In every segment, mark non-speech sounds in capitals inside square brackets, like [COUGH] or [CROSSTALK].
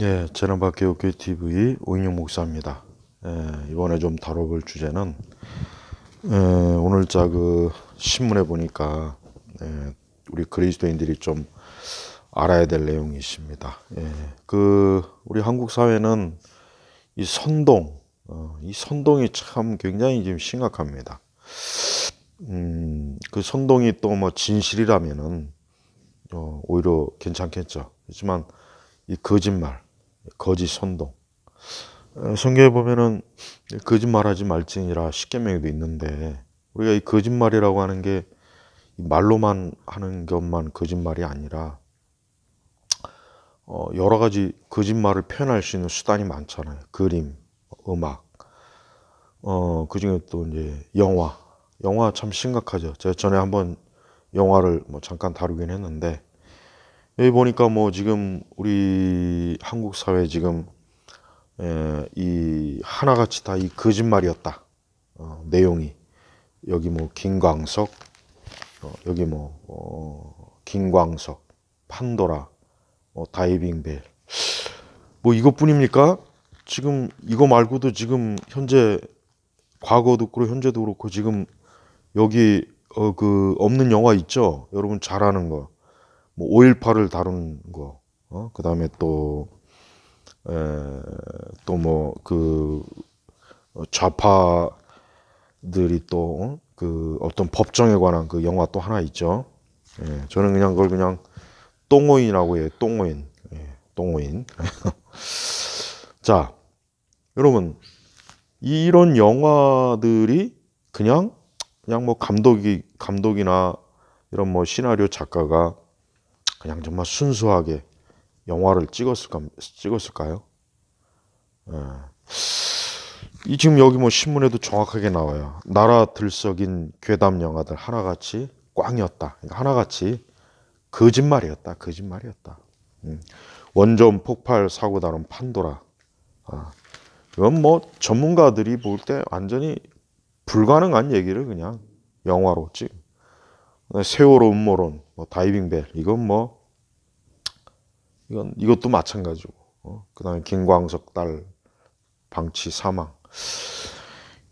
예, 재난박교육교 TV 오인영 목사입니다. 예, 이번에 좀 다뤄볼 주제는 예, 오늘자 그 신문에 보니까 예, 우리 그리스도인들이 좀 알아야 될 내용이 있습니다. 예, 그 우리 한국 사회는 이 선동, 어, 이 선동이 참 굉장히 지금 심각합니다. 음, 그 선동이 또 뭐 진실이라면은 어, 오히려 괜찮겠죠. 하지만 이 거짓말, 거짓 선동. 어, 성경에 보면은 거짓말하지 말지니라 십계명에도 있는데 우리가 이 거짓말이라고 하는 게이 말로만 하는 것만 거짓말이 아니라 어, 여러 가지 거짓말을 표현할 수 있는 수단이 많잖아요. 그림, 음악, 어, 그 중에 또 이제 영화. 영화 참 심각하죠. 제가 전에 한번 영화를 뭐 잠깐 다루긴 했는데, 여기 보니까 뭐 지금 우리 한국 사회 지금, 에, 이 하나같이 다 이 거짓말이었다. 어, 내용이. 여기 뭐 김광석, 어, 여기 뭐, 어, 김광석, 판도라, 어, 다이빙 벨. 뭐 이것뿐입니까? 지금 이거 말고도 지금 현재 과거도 그렇고 현재도 그렇고 지금 여기 어 그 없는 영화 있죠? 여러분 잘 아는 거. 뭐 5.18을 다룬 거. 어? 그 다음에 또 에, 또 뭐 그 좌파들이 또 어? 그 어떤 법정에 관한 그 영화 또 하나 있죠. 예, 저는 그냥 그걸 그냥 똥오인이라고 해요. 똥오인. 예, 똥오인. [LAUGHS] 자, 여러분 이런 영화들이 그냥 그냥 뭐 감독이 감독이나 이런 뭐 시나리오 작가가 그냥 정말 순수하게 영화를 찍었을까 찍었을까요? 예. 이 지금 여기 뭐 신문에도 정확하게 나와요. 나라 들썩인 괴담 영화들 하나같이 꽝이었다. 그러니까 하나같이 거짓말이었다. 거짓말이었다. 음. 원전 폭발 사고 다룬 판도라. 아, 이건 뭐 전문가들이 볼 때 완전히 불가능한 얘기를 그냥 영화로 찍. 세월호 음모론, 뭐 다이빙벨 이건 뭐 이건 이것도 마찬가지고. 어? 그다음에 김광석 딸 방치 사망.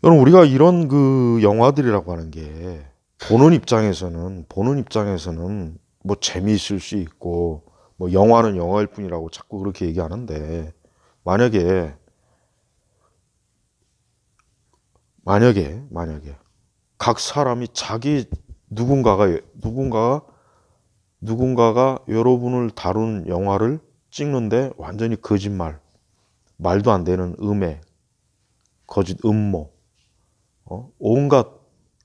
여러분 우리가 이런 그 영화들이라고 하는 게 보는 입장에서는 보는 입장에서는 뭐 재미있을 수 있고 뭐 영화는 영화일 뿐이라고 자꾸 그렇게 얘기하는데 만약에 만약에 만약에 각 사람이 자기 누군가가 누군가가 누군가가 여러분을 다룬 영화를 찍는데 완전히 거짓말 말도 안 되는 음해 거짓 음모 어? 온갖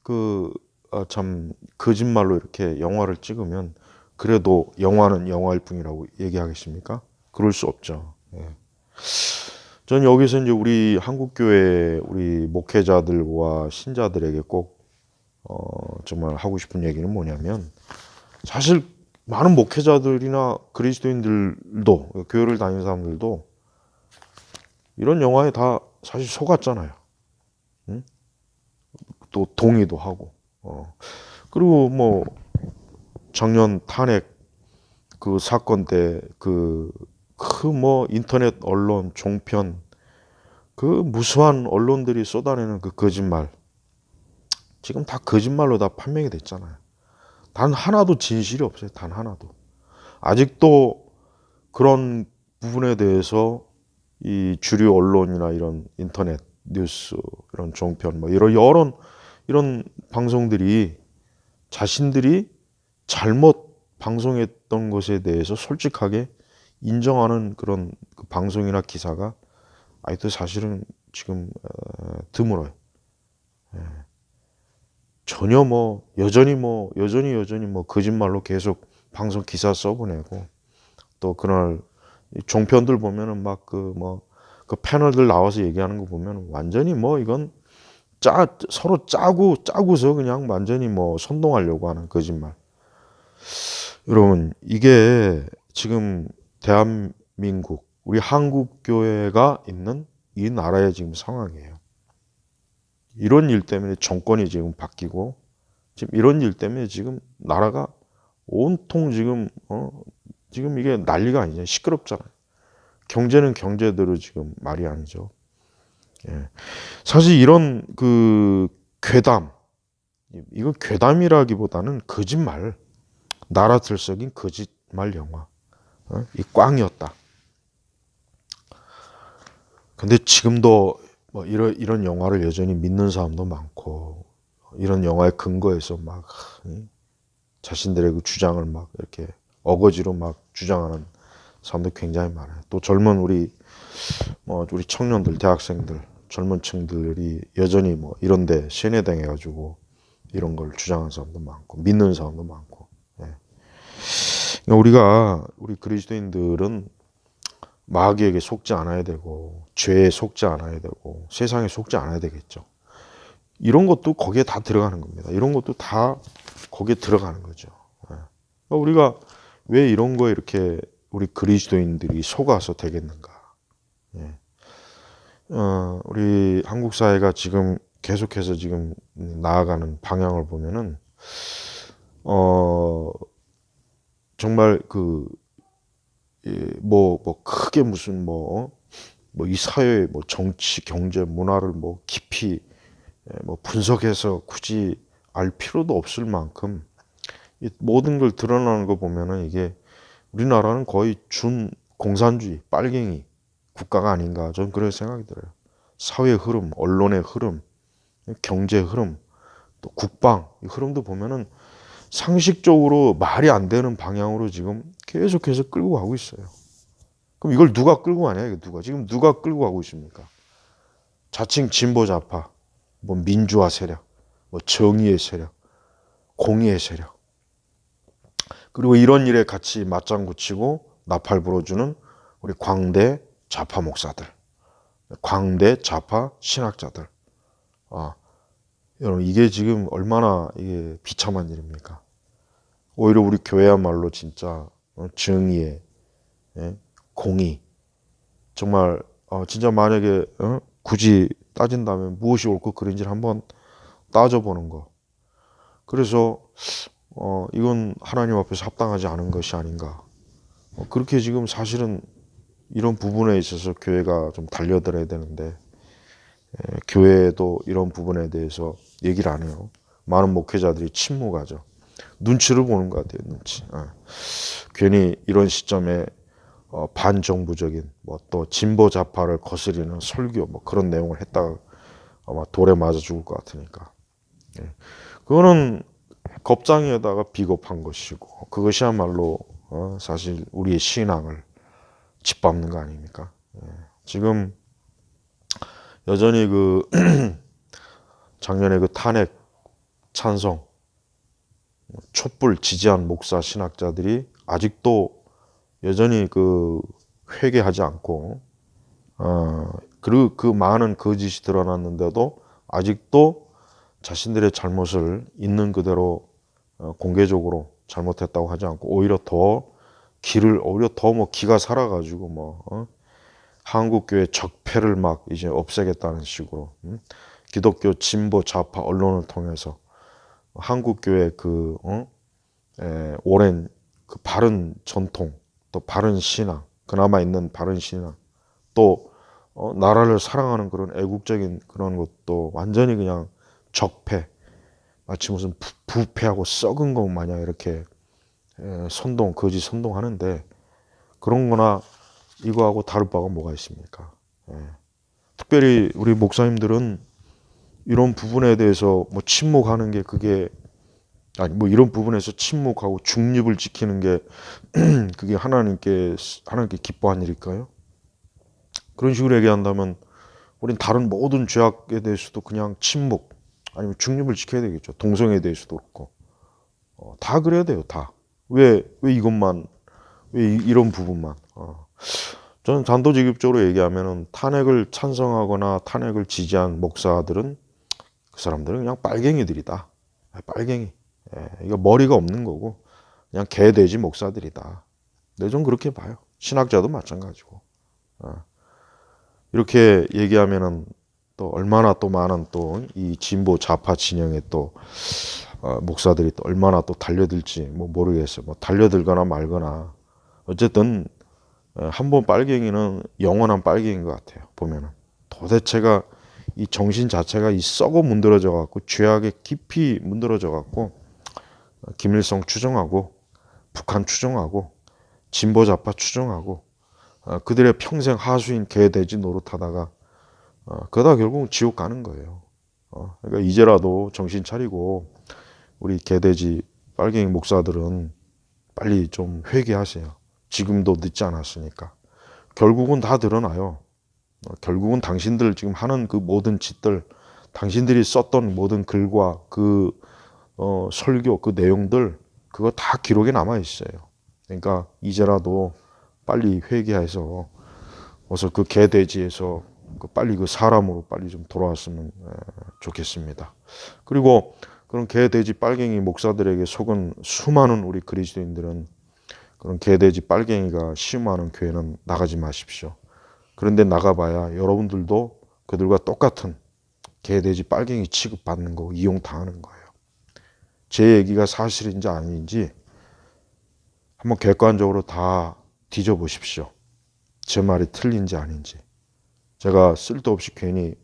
그참 거짓말로 이렇게 영화를 찍으면 그래도 영화는 영화일 뿐이라고 얘기하겠습니까? 그럴 수 없죠. 예. 전 여기서 이제 우리 한국 교회 우리 목회자들과 신자들에게 꼭 어, 정말 하고 싶은 얘기는 뭐냐면 사실 많은 목회자들이나 그리스도인들도 교회를 다니는 사람들도 이런 영화에 다 사실 속았잖아요. 응? 또 동의도 하고. 어. 그리고 뭐 작년 탄핵 그 사건 때 그 그 뭐 인터넷 언론 종편 그 무수한 언론들이 쏟아내는 그 거짓말 지금 다 거짓말로 다 판명이 됐잖아요. 단 하나도 진실이 없어요. 단 하나도. 아직도 그런 부분에 대해서 이 주류 언론이나 이런 인터넷 뉴스 이런 종편 뭐 이런 여러 이런 방송들이 자신들이 잘못 방송했던 것에 대해서 솔직하게 인정하는 그런 그 방송이나 기사가 아직도 사실은 지금 어, 드물어요. 예. 전혀 뭐 여전히 뭐 여전히 여전히 뭐 거짓말로 계속 방송 기사 써보내고 또 그날 종편들 보면은 막 그 뭐 그 패널들 나와서 얘기하는 거 보면 완전히 뭐 이건 짜 서로 짜고 짜고서 그냥 완전히 뭐 선동하려고 하는 거짓말. 여러분 이게 지금 대한민국 우리 한국 교회가 있는 이 나라의 지금 상황이에요. 이런 일 때문에 정권이 지금 바뀌고 지금 이런 일 때문에 지금 나라가 온통 지금 어 지금 이게 난리가 아니잖아요. 시끄럽잖아요. 경제는 경제대로 지금 말이 아니죠. 예. 사실 이런 그 괴담, 이거 괴담이라기보다는 거짓말, 나라 들썩인 거짓말 영화, 어? 이 꽝이었다. 근데 지금도 뭐 이런 이런 영화를 여전히 믿는 사람도 많고 이런 영화에 근거해서 막 이, 자신들의 그 주장을 막 이렇게 어거지로 막 주장하는 사람도 굉장히 많아요. 또 젊은 우리 뭐 우리 청년들, 대학생들, 젊은 층들이 여전히 뭐 이런데 세뇌당해 가지고 이런 걸 주장하는 사람도 많고 믿는 사람도 많고. 예. 그러니까 우리가 우리 그리스도인들은 마귀에게 속지 않아야 되고 죄에 속지 않아야 되고 세상에 속지 않아야 되겠죠. 이런 것도 거기에 다 들어가는 겁니다. 이런 것도 다 거기에 들어가는 거죠. 예. 그러니까 우리가 왜 이런 거에 이렇게 우리 그리스도인들이 속아서 되겠는가? 예. 어, 우리 한국 사회가 지금 계속해서 지금 나아가는 방향을 보면은 어 정말 그 뭐 뭐 크게 무슨 뭐 뭐 이 사회 뭐 정치 경제 문화를 뭐 깊이 예, 뭐 분석해서 굳이 알 필요도 없을 만큼 이 모든 걸 드러나는 거 보면은 이게 우리나라는 거의 준 공산주의 빨갱이 국가가 아닌가 저는 그런 생각이 들어요. 사회 흐름, 언론의 흐름, 경제 흐름, 또 국방 이 흐름도 보면은 상식적으로 말이 안 되는 방향으로 지금 계속해서 끌고 가고 있어요. 그럼 이걸 누가 끌고 가냐? 이게 누가 지금 누가 끌고 가고 있습니까? 자칭 진보 좌파, 뭐 민주화 세력, 뭐 정의의 세력, 공의의 세력. 그리고 이런 일에 같이 맞장구 치고 나팔 불어주는 우리 광대 좌파 목사들, 광대 좌파 신학자들. 아, 여러분 이게 지금 얼마나 이게 비참한 일입니까? 오히려 우리 교회야말로 진짜 어, 정의의 예? 공의 정말 어, 진짜 만약에 어? 굳이 따진다면 무엇이 옳고 그른지를 한번 따져보는 거. 그래서 어, 이건 하나님 앞에서 합당하지 않은 것이 아닌가. 어, 그렇게 지금 사실은 이런 부분에 있어서 교회가 좀 달려들어야 되는데 에, 교회도 이런 부분에 대해서 얘기를 안 해요. 많은 목회자들이 침묵하죠. 눈치를 보는 것 같아요. 눈치. 어. 괜히 이런 시점에 어, 반정부적인 뭐 또 진보 좌파를 거스리는 설교 뭐 그런 내용을 했다가 아마 돌에 맞아 죽을 것 같으니까. 예. 그거는 겁장에다가 비겁한 것이고 그것이야말로 어, 사실 우리의 신앙을 짓밟는 거 아닙니까? 예. 지금 여전히 그 [CLEARS THROAT] 작년에 그 탄핵 찬성 촛불 지지한 목사 신학자들이 아직도 여전히 그 회개하지 않고 어 그리고 그 많은 거짓이 드러났는데도 아직도 자신들의 잘못을 있는 그대로 어, 공개적으로 잘못했다고 하지 않고 오히려 더 길을 오히려 더 뭐 기가 살아가지고 뭐 어? 한국 교회 적폐를 막 이제 없애겠다는 식으로 음? 기독교 진보 좌파 언론을 통해서 한국 교회 그 어? 에, 오랜 그 바른 전통 또 바른 신앙 그나마 있는 바른 신앙 또 어, 나라를 사랑하는 그런 애국적인 그런 것도 완전히 그냥 적폐 마치 무슨 부, 부패하고 썩은 것 마냥 이렇게 에, 선동 거짓 선동하는데 그런 거나 이거하고 다를 바가 뭐가 있습니까? 예. 특별히 우리 목사님들은 이런 부분에 대해서 뭐 침묵하는 게 그게 아니 뭐 이런 부분에서 침묵하고 중립을 지키는 게 [CLEARS THROAT] 그게 하나님께 하나님께 기뻐한 일일까요? 그런 식으로 얘기한다면 우린 다른 모든 죄악에 대해서도 그냥 침묵 아니면 중립을 지켜야 되겠죠. 동성애에 대해서도 그렇고 어, 다 그래야 돼요. 다. 왜 왜 이것만 왜 이, 런 부분만? 어. 저는 단도직입적으로 얘기하면은 탄핵을 찬성하거나 탄핵을 지지한 목사들은 그 사람들은 그냥 빨갱이들이다. 빨갱이. 예, 이거 머리가 없는 거고 그냥 개돼지 목사들이다. 네, 좀 그렇게 봐요. 신학자도 마찬가지고. 어. 이렇게 얘기하면은 또 얼마나 또 많은 또 이 진보 좌파 진영의 또 어, 목사들이 또 얼마나 또 달려들지 뭐 모르겠어요. 뭐 달려들거나 말거나 어쨌든 한 번 빨갱이는 영원한 빨갱인 것 같아요. 보면은 도대체가 이 정신 자체가 이 썩어 문드러져 갖고 죄악에 깊이 문드러져 갖고 김일성 추종하고 북한 추종하고 진보 좌파 추종하고 어, 그들의 평생 하수인 개돼지 노릇하다가 어, 그러다 결국 지옥 가는 거예요. 어, 그러니까 이제라도 정신 차리고 우리 개돼지 빨갱이 목사들은 빨리 좀 회개하세요. 지금도 늦지 않았으니까. 결국은 다 드러나요. 어, 결국은 당신들 지금 하는 그 모든 짓들, 당신들이 썼던 모든 글과 그 어, 설교, 그 내용들, 그거 다 기록에 남아 있어요. 그러니까 이제라도 빨리 회개해서 어서 그 개돼지에서 그 빨리 그 사람으로 빨리 좀 돌아왔으면 에, 좋겠습니다. 그리고 그런 개돼지 빨갱이 목사들에게 속은 수많은 우리 그리스도인들은 그런 개돼지 빨갱이가 시음하는 교회는 나가지 마십시오. 그런데 나가봐야 여러분들도 그들과 똑같은 개돼지 빨갱이 취급받는 거 이용당하는 거예요. 제 얘기가 사실인지 아닌지 한번 객관적으로 다 뒤져보십시오. 제 말이 틀린지 아닌지. 제가 쓸데없이 괜히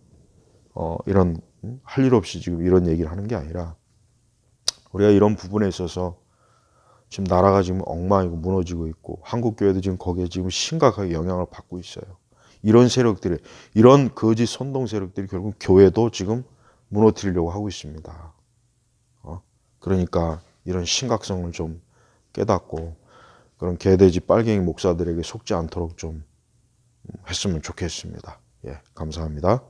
어, 이런 할 일 없이 지금 이런 얘기를 하는 게 아니라 우리가 이런 부분에 있어서 지금 나라가 지금 엉망이고 무너지고 있고 한국 교회도 지금 거기에 지금 심각하게 영향을 받고 있어요. 이런 세력들이 이런 거짓 선동 세력들이 결국 교회도 지금 무너뜨리려고 하고 있습니다. 어? 그러니까 이런 심각성을 좀 깨닫고 그런 개돼지 빨갱이 목사들에게 속지 않도록 좀 했으면 좋겠습니다. 예, 감사합니다.